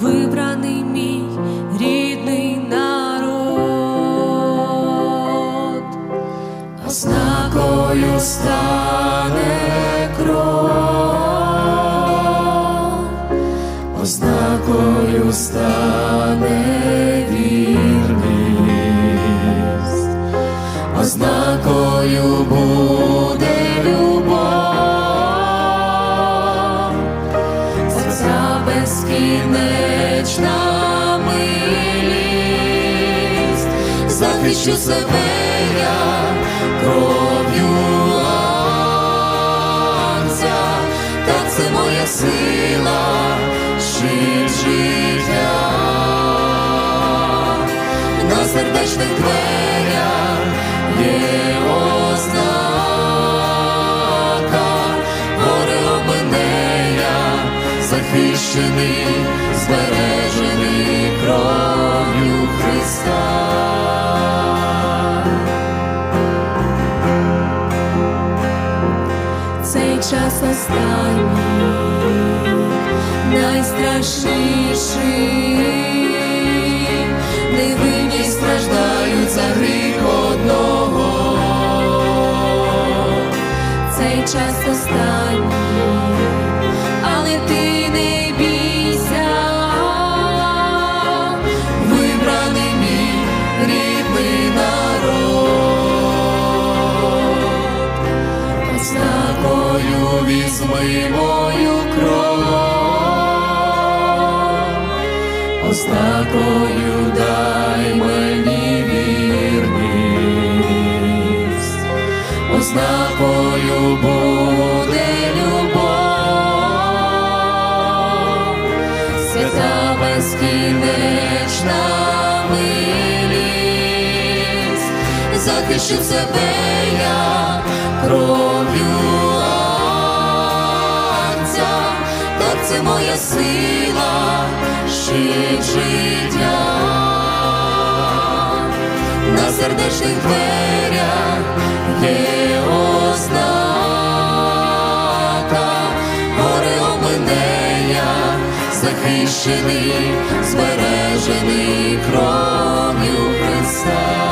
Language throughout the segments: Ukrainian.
вибраний мій рідний народ, ознакою стане кров. Ознакою стане вірність, ознакою буде серця безкінечна милість, захищу себе я кров'ю анця, та це моя сила, щит життя. На сердечних дверях є захищений, збережений кров'ю Христа. цей час останній, найстрашніший, невинні страждають за гріх одного, цей час останній, але ти ознакою дай мені вірність, ознакою буде любов, свята безкінечна милість, захищу себе я кров'ю це моя сила, щит життя на сердечних дверях є ознака, горе мене захищений, збережений кров'ю Христа.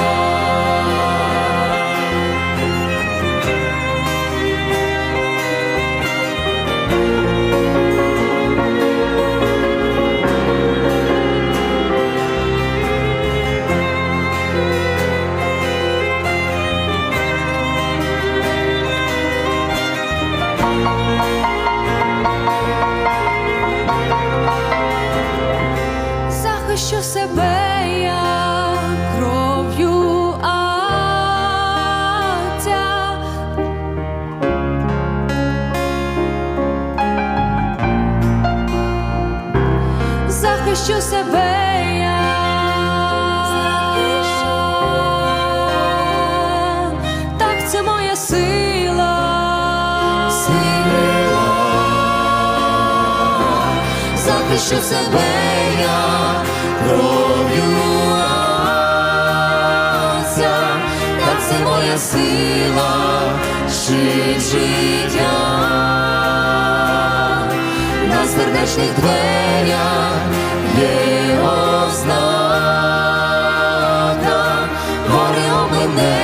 Захищу себе я. Так це моя сила. Сила захищу себе я кров'ю це моя сила, щит життя на сердечних дверях є ознака, горе мене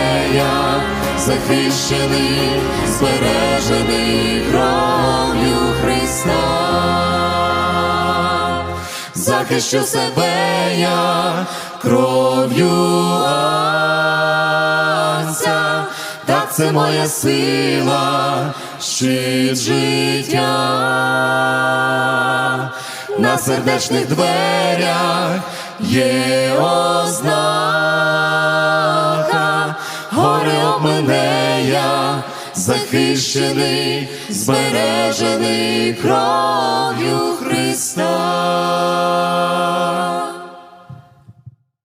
захищений, збережений кров'ю Христа. Захищу себе я кров'ю Отця, так це моя сила, щит життя на сердечних дверях є ознака, горе мене я захищений, збережений кров'ю Христа.